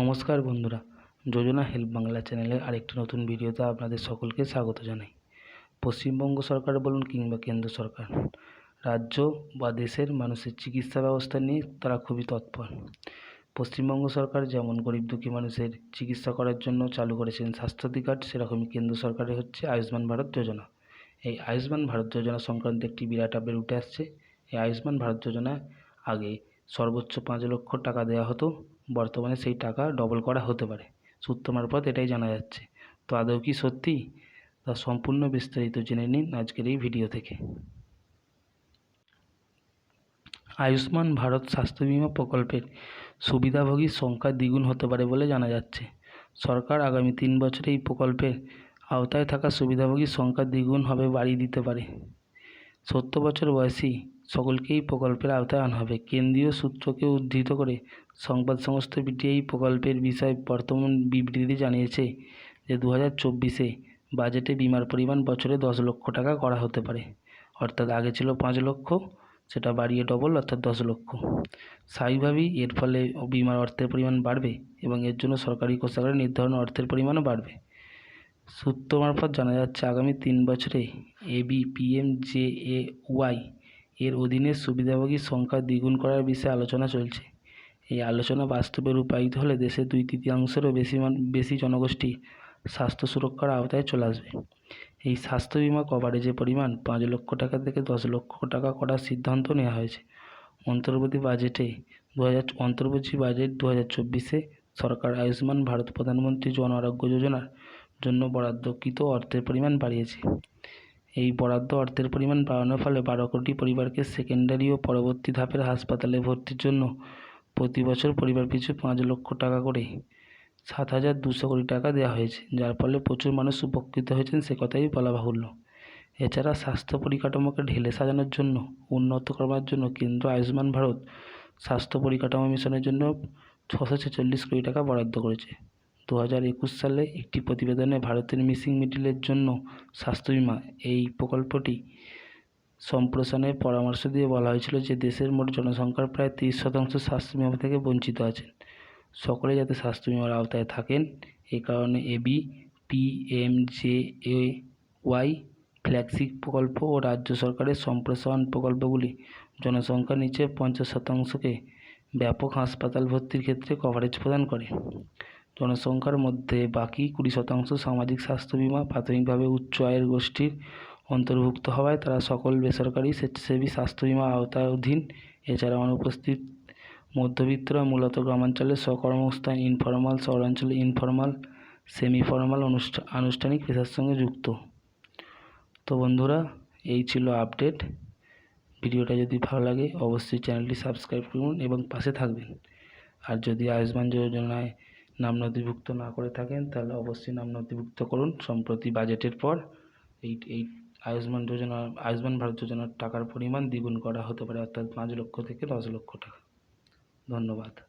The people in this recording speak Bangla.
নমস্কার বন্ধুরা, যোজনা হেল্প বাংলা চ্যানেলের আরেকটি নতুন ভিডিওতে আপনাদের সকলকে স্বাগত জানাই। পশ্চিমবঙ্গ সরকার বলুন কিংবা কেন্দ্র সরকার, রাজ্য বা দেশের মানুষের চিকিৎসা ব্যবস্থা নিয়ে তারা খুবই তৎপর। পশ্চিমবঙ্গ সরকার যেমন গরিব দুঃখী মানুষের চিকিৎসা করার জন্য চালু করেছেন স্বাস্থ্যসাথী কার্ড, সেরকমই কেন্দ্র সরকারের হচ্ছে আয়ুষ্মান ভারত যোজনা। এই আয়ুষ্মান ভারত যোজনা সংক্রান্ত একটি বিরাট আপডেট উঠে আসছে। এই আয়ুষ্মান ভারত যোজনা আগে সর্বোচ্চ পাঁচ লক্ষ টাকা দেওয়া হতো। বর্তমানে সেই টাকা ডবল করা হতে পারে। সূত্র মারফত এটাই জানা যাচ্ছে। তো আদৌ কি সত্যি? তা সম্পূর্ণ বিস্তারিত জেনে নিন আজকের এই ভিডিও থেকে। আয়ুষ্মান ভারত স্বাস্থ্য বিমা প্রকল্পের সুবিধাভোগীর সংখ্যা দ্বিগুণ হতে পারে বলে জানা যাচ্ছে। সরকার আগামী তিন বছরে এই প্রকল্পের আওতায় থাকা সুবিধাভোগীর সংখ্যা দ্বিগুণ হবে বাড়িয়ে দিতে পারে। সত্তর বছর বয়সী সকলকেই প্রকল্পের আওতায় আনা হবে। কেন্দ্রীয় সূত্রকে উদ্ধৃত করে সংবাদ সংস্থা পিটিআই প্রকল্পের বিষয়ে বর্তমান বিবৃতি জানিয়েছে যে দু হাজার চব্বিশে বাজেটে বিমার পরিমাণ বছরে দশ লক্ষ টাকা করা হতে পারে। অর্থাৎ আগে ছিল পাঁচ লক্ষ, সেটা বাড়িয়ে ডবল অর্থাৎ দশ লক্ষ। স্বাভাবিকভাবেই এর ফলে বিমার অর্থের পরিমাণ বাড়বে এবং এর জন্য সরকারি কোষাগারে নির্ধারণ অর্থের পরিমাণও বাড়বে। সূত্র মারফত জানা যাচ্ছে, আগামী তিন বছরে এবি পিএমজেএ ওয়াই এর অধীনে সুবিধাভোগীর সংখ্যা দ্বিগুণ করার বিষয়ে আলোচনা চলছে। এই আলোচনা বাস্তবে রূপায়িত হলে দেশের দুই তৃতীয়াংশেরও বেশি বেশি জনগোষ্ঠী স্বাস্থ্য সুরক্ষার আওতায় চলে আসবে। এই স্বাস্থ্য বিমা কভারেজের পরিমাণ পাঁচ লক্ষ টাকা থেকে দশ লক্ষ টাকা করার সিদ্ধান্ত নেওয়া হয়েছে। অন্তর্বর্তী বাজেটে দু হাজার অন্তর্বর্তী বাজেট দু হাজার চব্বিশে সরকার আয়ুষ্মান ভারত প্রধানমন্ত্রী জন আরোগ্য যোজনার জন্য বরাদ্দকৃত অর্থের পরিমাণ বাড়িয়েছে। এই বরাদ্দ অর্থের পরিমাণ বাড়ানোর ফলে বারো কোটি পরিবারকে সেকেন্ডারি ও পরবর্তী ধাপের হাসপাতালে ভর্তির জন্য প্রতি বছর পরিবার পিছু পাঁচ লক্ষ টাকা করে সাত হাজার দুশো কোটি টাকা দেওয়া হয়েছে, যার ফলে প্রচুর মানুষ উপকৃত হয়েছেন সে কথাই বলা বাহুল্য। এছাড়া স্বাস্থ্য পরিকাঠামোকে ঢেলে সাজানোর জন্য, উন্নত করবার জন্য কেন্দ্র আয়ুষ্মান ভারত স্বাস্থ্য পরিকাঠামো মিশনের জন্য ছশো ছেচল্লিশ কোটি টাকা বরাদ্দ করেছে। দু হাজার একুশ সালে একটি প্রতিবেদনে ভারতের মিসিং মিডিলের জন্য স্বাস্থ্য বিমা এই প্রকল্পটি সম্প্রসারণের পরামর্শ দিয়ে বলা হয়েছিল যে দেশের মোট জনসংখ্যার প্রায় তিরিশ শতাংশ স্বাস্থ্য বিমা থেকে বঞ্চিত আছেন। সকলে যাতে স্বাস্থ্য বিমার আওতায় থাকেন এই কারণে এবি পিএমজেএ ওয়াই, ফ্ল্যাগশিপ প্রকল্প ও রাজ্য সরকারের সম্প্রসারণ প্রকল্পগুলি জনসংখ্যার নিচে পঞ্চাশ শতাংশকে ব্যাপক হাসপাতাল ভর্তির ক্ষেত্রে কভারেজ প্রদান করে। জনসংখ্যার মধ্যে বাকি কুড়ি শতাংশ সামাজিক স্বাস্থ্য বিমা প্রাথমিকভাবে উচ্চ আয়ের গোষ্ঠীর অন্তর্ভুক্ত হওয়ায় তারা সকল বেসরকারি স্বেচ্ছাসেবী স্বাস্থ্য বিমা আওতার অধীন এছাড়া অনুপস্থিত মধ্যবিত্তরা মূলত গ্রামাঞ্চলে স্বকর্মস্থান ইনফরমাল শহরাঞ্চলে ইনফরমাল সেমি ফর্মাল অনুষ্ঠা, আনুষ্ঠানিক পেশার সঙ্গে যুক্ত। তো বন্ধুরা, এই ছিল আপডেট ভিডিওটা যদি ভালো লাগে, অবশ্যই চ্যানেলটি সাবস্ক্রাইব করুন এবং পাশে থাকবেন। আর যদি আয়ুষ্মান যোজনায় নাম নথিভুক্ত না করে থাকেন, তাহলে অবশ্যই নাম নথিভুক্ত করুন। সম্প্রতি বাজেটের পর এই এই আয়ুষ্মান যোজনা, আয়ুষ্মান ভারত যোজনার টাকার পরিমাণ দ্বিগুণ করা হতে পারে, অর্থাৎ পাঁচ লক্ষ থেকে দশ লক্ষ টাকা। ধন্যবাদ।